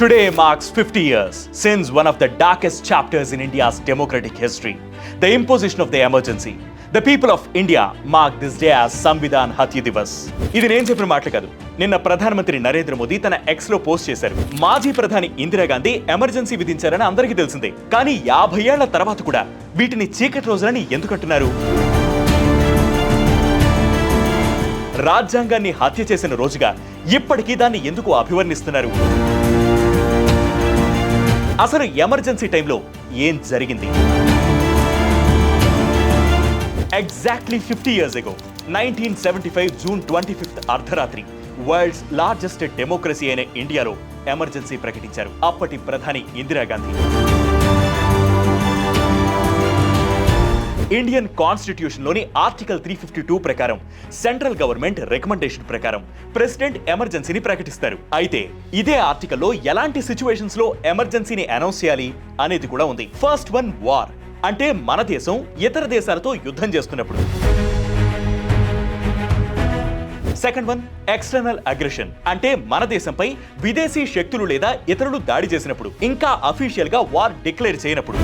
Today marks fifty years since one of the darkest chapters in India's democratic history the imposition of the emergency the people of India mark this day as Samvidhan Hatya Diwas ఇది నేను చెప్పిన మాటలు కాదు నిన్న ప్రధానమంత్రి నరేంద్ర మోదీ తన ఎక్స్లో post చేశారు మాజీ ప్రధాని ఇందిరాగాంధీ ఎమర్జెన్సీ విధించారని అందరికీ తెలిసిందే కానీ యాభై ఏళ్ళ తర్వాత కూడా వీటిని చీకటి రోజులని ఎందుకంటున్నారు రాజ్యాంగాన్ని హత్య చేసిన రోజుగా ఇప్పటికీ దాన్ని ఎందుకు అభివర్ణిస్తున్నారు అసలు ఎమర్జెన్సీ టైంలో ఏం జరిగింది? Exactly fifty years ago nineteen seventy five June twenty fifth అర్ధరాత్రి వరల్డ్స్ లార్జెస్ట్ డెమోక్రసీ అయిన ఇండియాలో ఎమర్జెన్సీ ప్రకటించారు. అప్పటి ప్రధాని ఇందిరాగాంధీ. ఇండియన్ కాన్స్టిట్యూషన్లోని ఆర్టికల్ త్రీ ఫిఫ్టీ టూ ప్రకారం సెంట్రల్ గవర్నమెంట్ రికమెండేషన్ ప్రకారం ప్రెసిడెంట్ ఎమర్జెన్సీని ప్రకటిస్తారు. అయితే ఇదే ఆర్టికల్లో ఎలాంటి సిచ్యువేషన్స్లో ఎమర్జెన్సీని అనౌన్స్ చేయాలి అనేది కూడా ఉంది. ఫస్ట్ వన్ వార్ అంటే మన దేశం ఇతర దేశాలతో యుద్ధం చేస్తున్నప్పుడు. సెకండ్ వన్ ఎక్స్టర్నల్ అగ్రెషన్ అంటే మన దేశంపై విదేశీ శక్తులు లేదా ఇతరులు దాడి చేసినప్పుడు ఇంకా అఫీషియల్గా వార్ డిక్లేర్ చేయనప్పుడు.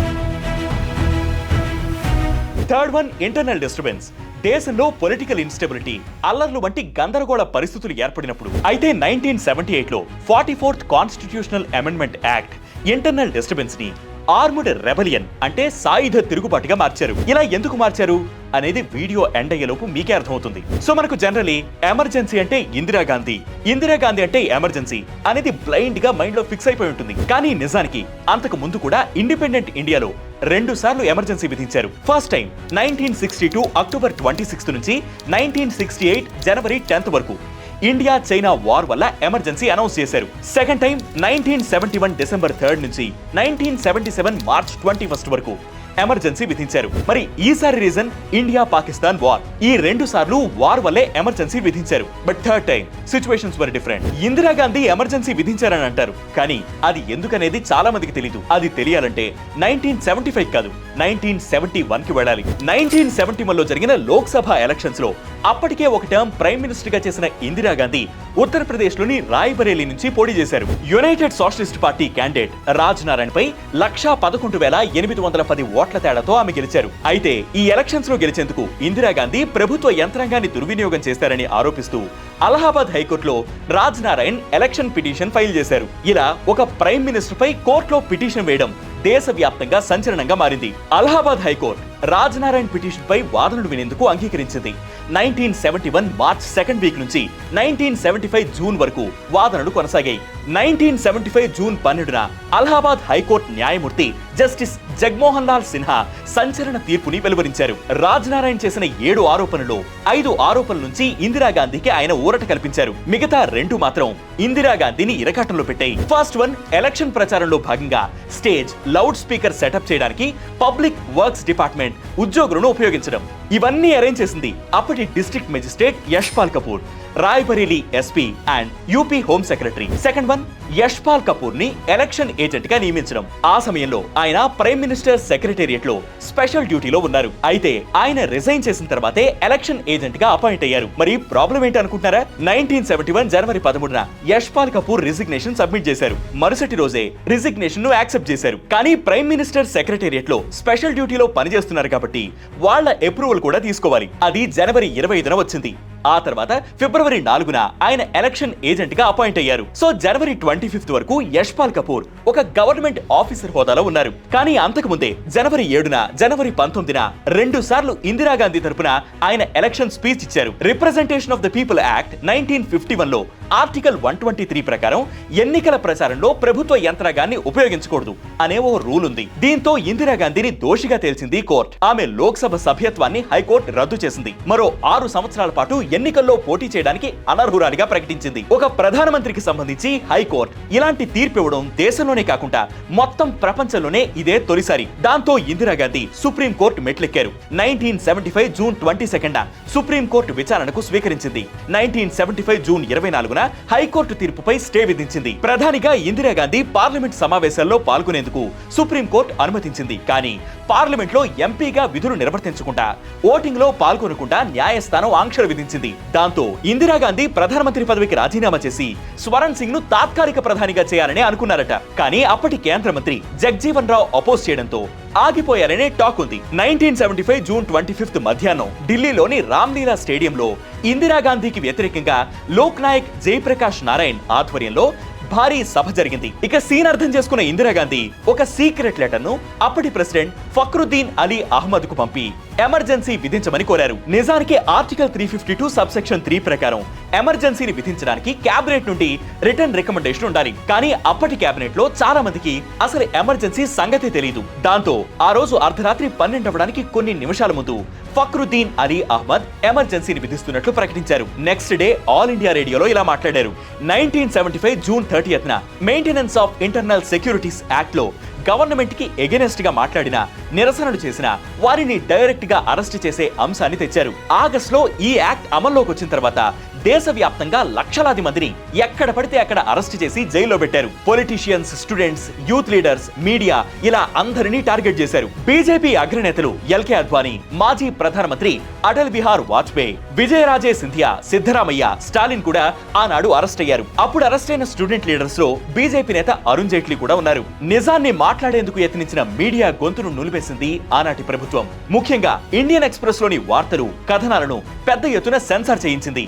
థర్డ్ వన్ ఇంటర్నల్ డిస్టర్బెన్స్ దేశంలో పొలిటికల్ ఇన్స్టెబిలిటీ అల్లర్లు వంటి గందరగోళ పరిస్థితులు ఏర్పడినప్పుడు అయితే నైన్టీన్ సెవెంటీ ఎయిట్లో forty fourth constitutional amendment act internal డిస్టర్బెన్స్ని armed rebellion అంటే సాయుధ తిరుగుబాటుగా మార్చారు. ఇలా ఎందుకు మార్చారు? అనేది వీడియో ఎండ్ అయ్యేలోపు మీకే అర్థమవుతుంది. సో మనకు జనరలీ ఎమర్జెన్సీ అంటే ఇందిరాగాంధీ ఇందిరాగాంధీ అంటే ఎమర్జెన్సీ అనేది బ్లైండ్గా మైండ్లో ఫిక్స్ అయిపోయి ఉంటుంది. కానీ నిజానికి అంతకు ముందు కూడా ఇండిపెండెంట్ ఇండియాలో రెండు సార్లు ఎమర్జెన్సీ విధించారు. First time nineteen sixty two October twenty sixth నుంచి నైన్టీన్ సిక్స్టీ ఎయిట్ జనవరి టెన్త్ వరకు. ఇండియా చైనా వార్ వల్ల ఎమర్జెన్సీ అనౌన్స్ చేశారు. Second time nineteen seventy one December third నుంచి nineteen seventy seven March twenty first వరకు. Emergency విధించారు. మరి ఈసారి reason India Pakistan war. ఈ రెండు సార్లు వార్ వల్లే ఎమర్జెన్సీ విధించారు. But third time situations were different Indira Gandhi emergency విధించారని అంటారు. కానీ అది ఎందుకనేది చాలా మందికి తెలియదు అది తెలియాలంటే నైన్టీన్ సెవెంటీ ఫైవ్ కాదు. నైన్టీన్ సెవెంటీ వన్కి వెళ్ళాలి. నైన్టీన్ సెవెంటీ వన్లో జరిగిన లోక్సభ ఎలక్షన్స్లో అప్పటికే ఒక టర్మ్ ప్రైమ్ మినిస్టర్గా చేసిన ఇందిరాగాంధీ ఉత్తరప్రదేశ్లోని రాయ్బరేలీ నుంచి పోటీ చేశారు. United socialist party candidate Raj Narain పై లక్షా పదకొండు వేల ఎనిమిది వందల పది ఓట్ల తేడాతో ఆమె గెలిచారు. అయితే ఈ ఎలక్షన్స్లో గెలిచేందుకు ఇందిరాగాంధీ ప్రభుత్వ యంత్రాంగాన్ని దుర్వినియోగం చేశారని ఆరోపిస్తూ అలహాబాద్ హైకోర్టులో Raj Narain election petition file చేశారు. ఇలా ఒక ప్రైమ్ మినిస్టర్ పై కోర్టులో పిటిషన్ వేయడం దేశవ్యాప్తంగా సంచలనంగా మారింది. Allahabad high court Raj Narain petition పై వాదనలు వినేందుకు అంగీకరించింది. Nineteen seventy one March second week నుంచి నైన్టీన్ సెవెంటీ ఫైవ్ జూన్ వరకు వాదనలు కొనసాగాయి. నైన్టీన్ సెవెంటీ ఫైవ్ జూన్ పన్నెండున అలహాబాద్ హైకోర్టు న్యాయమూర్తి జస్టిస్ జగ్మోహన్ లాల్ సిన్హా సంచలన తీర్పుని వెలువరించారు. రాజనారాయణ్ చేసిన ఏడు ఆరోపణలు ఐదు ఆరోపణల నుంచి ఇందిరాగాంధీకి ఆయన ఊరట కల్పించారు. మిగతా రెండు మాత్రం ఇందిరాగాంధీని ఇరకాటంలో పెట్టాయి. ఫస్ట్ వన్ ఎలక్షన్ ప్రచారంలో భాగంగా స్టేజ్ లౌడ్ స్పీకర్ సెటప్ చేయడానికి పబ్లిక్ వర్క్స్ డిపార్ట్మెంట్ ఉద్యోగులను ఉపయోగించడం. ఇవన్నీ అరేంజ్ చేసింది అప్పటి district magistrate Yashpal Kapoor. Raebareli SP and UP home secretary. Second one Yashpal కపూర్ని election ఏజెంట్గా నియమించడం. ఆ సమయంలో ఆయన ప్రైమ్ మినిస్టర్ సెక్రటేరియట్లో స్పెషల్ డ్యూటీలో ఉన్నారు. అయితే ఆయన రిజైన్ చేసిన తర్వాతే ఎలక్షన్ ఏజెంట్గా అపాయింట్ అయ్యారు. మరి ప్రాబ్లం ఏంటి అనుకుంటున్నారా? నైన్టీన్ సెవెంటీ వన్ జనవరి పదమూడున యశ్పాల్ కపూర్ రిజిగ్నేషన్ సబ్మిట్ చేశారు. మరుసటి రోజే రిజిగ్నేషన్ను యాక్సెప్ట్ చేశారు. కానీ ప్రైమ్ మినిస్టర్ సెక్రటేరియట్లో స్పెషల్ డ్యూటీలో పనిచేస్తున్నారు కాబట్టి వాళ్ళ అప్రూవల్ కూడా తీసుకోవాలి. అది జనవరి ఇరవై ఐదున వచ్చింది. ఆ తర్వాత ఫిబ్రవరి నాలుగున ఆయన ఎలక్షన్ ఏజెంట్గా అపాయింట్ అయ్యారు. సో జనవరి ట్వంటీ ఫిఫ్త్ వరకు యశ్పాల్ కపూర్ ఒక గవర్నమెంట్ ఆఫీసర్ హోదాలో ఉన్నారు. కానీ అంతకు ముందే జనవరి ఏడున జనవరి పంతొమ్మిదిన రెండు సార్లు ఇందిరాగాంధీ తరపున ఆయన ఎలక్షన్ స్పీచ్ ఇచ్చారు. Representation of the people act nineteen fifty వన్లో ఆర్టికల్ వన్ ట్వంటీ త్రీ ప్రకారం ఎన్నికల ప్రచారంలో ప్రభుత్వ యంత్రాంగాన్ని ఉపయోగించకూడదు అనే ఓ రూల్ ఉంది దీంతో ఇందిరాగాంధీని దోషిగా తేల్చింది కోర్టు. ఆమె లోక్సభ సభ్యత్వాన్ని హైకోర్టు రద్దు చేసింది. మరో ఆరు సంవత్సరాల పాటు ఎన్నికల్లో పోటీ చేయడానికి అనర్హురాలిగా ప్రకటించింది. ఒక ప్రధానమంత్రికి సంబంధించి హైకోర్టు ఇలాంటి తీర్పు ఇవ్వడం దేశంలోనే కాకుండా మొత్తం ప్రపంచంలోనే ఇదే తొలిసారి. దాంతో Indira Gandhi supreme court మెట్లెక్కారు. Nineteen seventy five June twenty second supreme court విచారణకు స్వీకరించింది. నైన్టీన్ సెవెంటీ ఫైవ్ జూన్ ఇరవై నాలుగున నాలుగున హైకోర్టు తీర్పుపై స్టే విధించింది. ప్రధానిగా ఇందిరాగాంధీ పార్లమెంట్ సమావేశాల్లో పాల్గొనేందుకు సుప్రీంకోర్టు అనుమతించింది. కానీ పార్లమెంట్లో ఎంపీగా విధులు నిర్వర్తించకుండా ఓటింగ్లో పాల్గొనకుండా న్యాయస్థానం ఆంక్షలు విధించింది. దాంతో ఇందిరాగాంధీ ప్రధానమంత్రి పదవికి రాజీనామా చేసి స్వరణ్ సింగ్ను తాత్కాలిక ప్రధానిగా చేయాలని అనుకున్నారట. కానీ అప్పటి కేంద్ర మంత్రి జగ్జీవన్ రావు అపోజ్ చేయడంతో ఆగిపోయారనే టాక్ ఉంది. Nineteen seventy five June twenty fifth మధ్యాహ్నం ఢిల్లీలోని రామ్లీలా స్టేడియంలో ఇందిరాగాంధీకి వ్యతిరేకంగా లోక్ నాయక్ జయప్రకాష్ నారాయణ్ ఆధ్వర్యంలో భారీ సభ జరిగింది. ఇక సీన్ అర్థం చేసుకున్న ఇందిరాగాంధీ ఒక సీక్రెట్ లెటర్ను అప్పటి ప్రెసిడెంట్ ఫక్రుద్దీన్ అలీ అహ్మద్కు పంపి ఎమర్జెన్సీ విధించమని కోరారు. నిజానికి article three fifty two sub section three ప్రకారం ఎమర్జెన్సీని విధించడానికి కేబినెట్ నుండి రిటర్న్ రికమెండేషన్ ఉండాలి. కానీ అప్పటి కేబినెట్లో చాలా మందికి అసలు ఎమర్జెన్సీ సంగతి తెలియదు దాంతో ఆ రోజు అర్ధరాత్రి పన్నెండు అవ్వడానికి కొన్ని నిమిషాల ముందు ఫక్రుద్దీన్ అలీ అహ్మద్ ఎమర్జెన్సీని విధిస్తున్నట్లు ప్రకటించారు. నెక్స్ట్ డే ఆల్ ఇండియా రేడియోలో ఇలా మాట్లాడారు. నైన్టీన్ సెవెంటీ ఫైవ్ జూన్ థర్టీయత్న మెయింటెనెన్స్ ఆఫ్ ఇంటర్నల్ సెక్యూరిటీస్ యాక్ట్లో గవర్నమెంట్కి ఎగెనెస్ట్గా మాట్లాడిన నిరసనలు చేసిన వారిని డైరెక్ట్గా అరెస్ట్ చేసే అంశాన్ని తెచ్చారు. ఆగస్ట్లో ఈ యాక్ట్ అమల్లోకి వచ్చిన తర్వాత దేశవ్యాప్తంగా లక్షలాది మందిని ఎక్కడ పడితే అక్కడ అరెస్ట్ చేసి జైల్లో పెట్టారు. Politicians students youth leaders media ఇలా అందరినీ టార్గెట్ చేశారు. బీజేపీ అగ్రనేతలు ఎల్కే అద్వానీ మాజీ ప్రధానమంత్రి అటల్ బిహార్ వాజ్పేయి విజయరాజే సింధియా సిద్ధరామయ్య స్టాలిన్ కూడా ఆనాడు అరెస్ట్ అయ్యారు. అప్పుడు అరెస్ట్ అయిన స్టూడెంట్ లీడర్స్లో బీజేపీ నేత అరుణ్ జైట్లీ కూడా ఉన్నారు. నిజాన్ని మాట్లాడేందుకు యత్నించిన మీడియా గొంతును నులిపేసింది ఆనాటి ప్రభుత్వం. ముఖ్యంగా ఇండియన్ ఎక్స్ప్రెస్లోని వార్తలు కథనాలను పెద్ద ఎత్తున సెన్సార్ చేయించింది.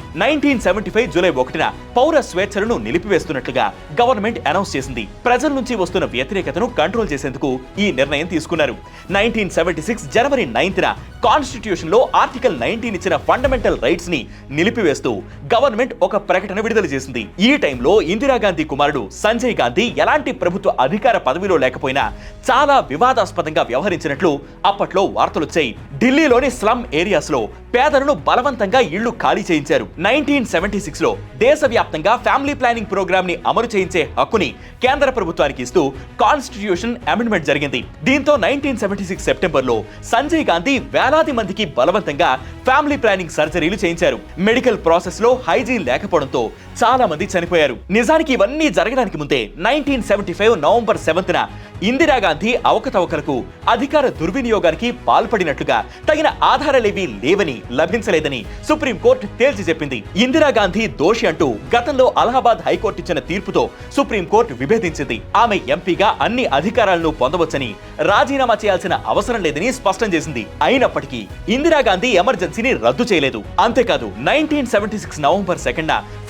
నైన్టీన్ సెవెంటీ ఫైవ్ జూలై ఒకటిన పౌర స్వేచ్ఛలను నిలిపివేస్తున్నట్లుగా గవర్నమెంట్ అనౌన్స్ చేసింది. ప్రజల నుంచి వస్తున్న వ్యతిరేకతను కంట్రోల్ చేసేందుకు ఈ నిర్ణయం తీసుకున్నారు. నైన్టీన్ సెవెంటీ సిక్స్ జనవరి నైన్త్న కాన్స్టిట్యూషన్లో ఆర్టికల్ నైన్టీన్ ఇచ్చిన ఫండమెంటల్ రైట్స్ని నిలిపివేస్తూ గవర్నమెంట్ ఒక ప్రకటన విడుదల చేసింది. ఈ టైంలో ఇందిరాగాంధీ కుమారుడు సంజయ్ గాంధీ ఎలాంటి ప్రభుత్వ అధికార పదవిలో లేకపోయినా చాలా వివాదాస్పదంగా వ్యవహరించినట్లు అప్పట్లో వార్తలొచ్చాయి. ఢిల్లీలోని స్లమ్ ఏరియాస్లో పేదలను బలవంతంగా ఇళ్ళు ఖాళీ చేయించారు. నైన్టీన్ సెవెంటీ సిక్స్లో దేశవ్యాప్తంగా ఫ్యామిలీ ప్లానింగ్ ప్రోగ్రామ్ని అమలు చేయించే హక్కుని కేంద్ర ప్రభుత్వానికి ఇస్తూ కాన్స్టిట్యూషన్ అమెండ్మెంట్ జరిగింది. దీంతో నైన్టీన్ సెవెంటీ సిక్స్ సెప్టెంబర్లో సంజయ్ గాంధీ వేలాది మందికి బలవంతంగా ఫ్యామిలీ ప్లానింగ్ సర్జరీలు చేయించారు. మెడికల్ ప్రాసెస్లో హైజీన్ లేకపోవడంతో చాలా మంది చనిపోయారు. నిజానికి ఇవన్నీ జరగడానికి ముందే నైన్టీన్ సెవెంటీ ఫైవ్ నవంబర్ సెవెంత్న ఇందిరాగాంధీ అవకతవకలకు అధికార దుర్వినియోగానికి పాల్పడినట్లుగా తగిన ఆధారాలేవీ లేవని లభించలేదని సుప్రీంకోర్టు తేల్చి చెప్పింది. ఇందిరాగాంధీ దోషి అంటూ గతంలో అలహాబాద్ హైకోర్టు ఇచ్చిన తీర్పుతో సుప్రీంకోర్టు విభేదించింది. ఆమె ఎంపీగా అన్ని అధికారాలను పొందవచ్చని రాజీనామా చేయాల్సిన అవసరం లేదని స్పష్టం చేసింది. అయినప్పటికీ ఇందిరాగాంధీ ఎమర్జెన్సీని రద్దు చేయలేదు. అంతేకాదు nineteen seventy six November second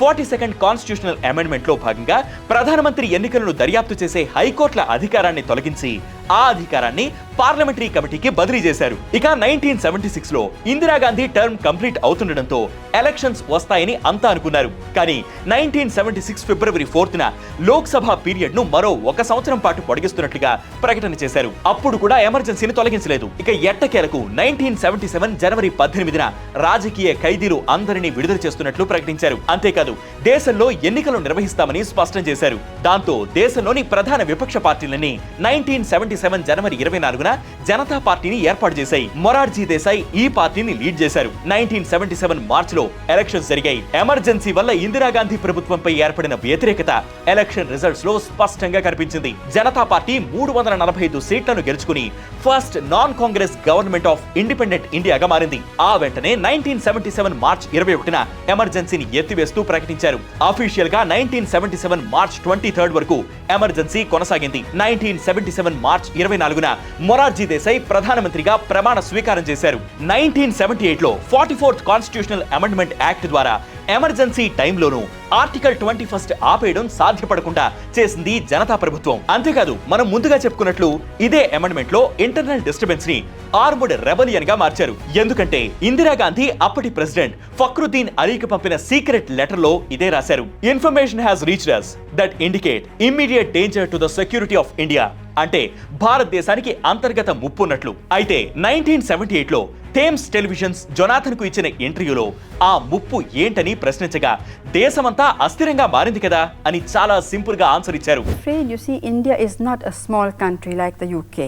forty second constitutional అమెండ్మెంట్లో భాగంగా ప్రధానమంత్రి ఎన్నికలను దర్యాప్తు చేసే హైకోర్టుల అధికారాన్ని తొలగించి ఆ అధికారాన్ని పార్లమెంటరీ కమిటీకి బదిలీ చేశారు. ఇక నైన్టీన్ సెవెంటీ సిక్స్లో ఇందిరాగాంధీ టర్మ్ కంప్లీట్ అవుతుండటంతో ఎలక్షన్స్ వస్తాయని అంతా అనుకున్నారు. కానీ నైన్టీన్ సెవెంటీ సిక్స్ ఫిబ్రవరి ఫోర్త్ న లోక్సభ పీరియడ్ను మరో ఒక సంవత్సరం పాటు పొడిగిస్తున్నట్లుగా ప్రకటన చేశారు. అప్పుడు కూడా ఎమర్జెన్సీని తొలగించలేదు. ఇక ఎట్టకేలకు నైన్టీన్ సెవెంటీ సెవెన్ జనవరి పద్దెనిమిదిన రాజకీయ ఖైదీలు అందరినీ విడుదల చేస్తున్నట్లు ప్రకటించారు. అంతేకాదు దేశంలో ఎన్నికలు నిర్వహిస్తామని స్పష్టం చేశారు. దాంతో దేశంలోని ప్రధాన విపక్ష పార్టీలన్నీ నైన్టీన్ సెవెంటీ సెవెన్ జనవరి ఇరవై నాలుగున జనతా పార్టీని ఏర్పాటు చేశాయి. మొరార్జీ దేశాయ్ ఈ పార్టీని లీడ్ చేశారు. నైన్టీన్ సెవెంటీ సెవెన్ మార్చ్లో ఎలక్షన్స్ జరిగాయి. ఎమర్జెన్సీ వల్ల ఇందిరాగాంధీ ప్రభుత్వంపై ఏర్పడిన వ్యతిరేకత ఎలక్షన్ రిజల్ట్స్లో స్పష్టంగా కనిపించింది. జనతా పార్టీ మూడు వందల నలభై ఐదు సీట్లను గెలుచుకుని first non Congress government of independent ఇండియాగా మారింది. ఆ వెంటనే నైన్టీన్ సెవెంటీ సెవెన్ మార్చ్ ఇరవై ఒకటిన ఎమర్జెన్సీని ఎత్తివేస్తూ ప్రకటించారు. అఫీషియల్గా nineteen seventy seven March twenty third వరకు ఎమర్జెన్సీ కొనసాగింది. నైన్టీన్ సెవెంటీ సెవెన్ మార్చ్ ఇరవై నాలుగున మొరార్జీ దేశాయ్ ప్రధానమంత్రిగా ప్రమాణ స్వీకారం చేశారు. నైన్టీన్ సెవెంటీ ఎయిట్లో forty fourth constitutional amendment act ద్వారా ఎమర్జెన్సీ టైంలోనూ ఆర్టికల్ ట్వంటీ ఫస్ట్ ఆపేయడం సాధ్యపడకుండా చేసింది జనతా ప్రభుత్వం. అంతేకాదు మనం ముందుగా చెప్పుకున్నట్లు ఇదే అమెండ్మెంట్లో ఇంటర్నల్ డిస్టర్బెన్స్ని ఆర్ముడ్ రెబలియన్గా మార్చారు. ఎందుకంటే ఇందిరాగాంధీ అప్పటి ప్రెసిడెంట్ ఫక్రుద్దీన్ అలీకి పంపిన సీక్రెట్ లెటర్లో ఇదే రాశారు. Information has reached us that indicate immediate danger to the security of India అంటే భారతదేశానికి అంతర్గత ముప్పు ఉన్నట్లు. అయితే నైన్టీన్ సెవెంటీ ఎయిట్లో థేమ్స్ టెలివిజన్స్ జొనాథన్కు ఇచ్చిన ఇంటర్వ్యూలో ఆ ముప్పు ఏంటని ప్రశ్నించగా దేశమంతా అస్థిరంగా మారింది కదా అని చాలా సింపుల్గా ఆన్సర్ ఇచ్చారు afraid, you see, India is not a small country like the UK.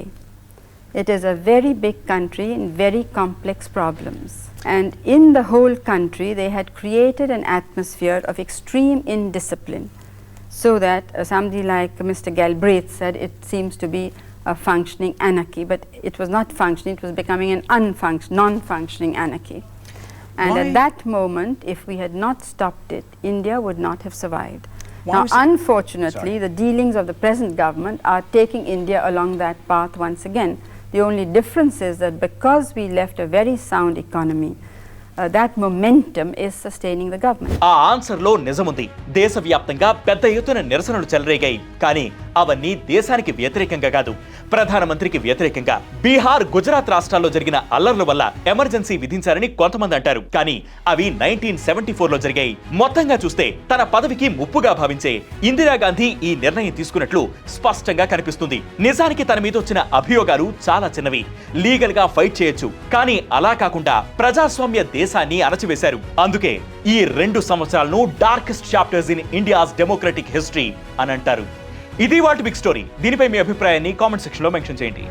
It is a very big country and very complex problems. And in the whole country, they had created an atmosphere of extreme indiscipline. So that uh, somebody like Mr. Galbraith said it seems to be a functioning anarchy, but it was not functioning, it was becoming an unfunction, non functioning anarchy. And Why- at that moment, if we had not stopped it, India would not have survived. Why now, unfortunately, the dealings of the present government are taking India along that path once again. The only difference is that because we left a very sound economy, uh, that momentum is sustaining the government. ఆ ఆన్సర్లో నిజముంది దేశవ్యాప్తంగా పెద్ద ఎత్తున నిరసనలు చెలరేగాయి కానీ అవన్నీ దేశానికి వ్యతిరేకంగా కాదు. ప్రధానమంత్రికి వ్యతిరేకంగా బీహార్ గుజరాత్ రాష్ట్రాల్లో జరిగిన అల్లర్ల వల్ల ఎమర్జెన్సీ విధించారని కొంతమంది అంటారు. కానీ అవి నైన్టీన్ సెవెంటీ ఫోర్లో జరిగాయి. మొత్తంగా చూస్తే తన పదవికి ముప్పుగా భావించే ఇందిరాగాంధీ ఈ నిర్ణయం తీసుకున్నట్లు స్పష్టంగా కనిపిస్తుంది. నిజానికి తన మీద వచ్చిన అభియోగాలు చాలా చిన్నవి. లీగల్గా ఫైట్ చేయొచ్చు. కానీ అలా కాకుండా ప్రజాస్వామ్య దేశాన్ని అణచివేశారు. అందుకే ఈ రెండు సంవత్సరాలను darkest chapters in India's democratic history అని అంటారు. ఇది వాటి బిగ్ స్టోరీ దీనిపై మీ అభిప్రాయాన్ని కామెంట్ సెక్షన్లో మెన్షన్ చేయండి.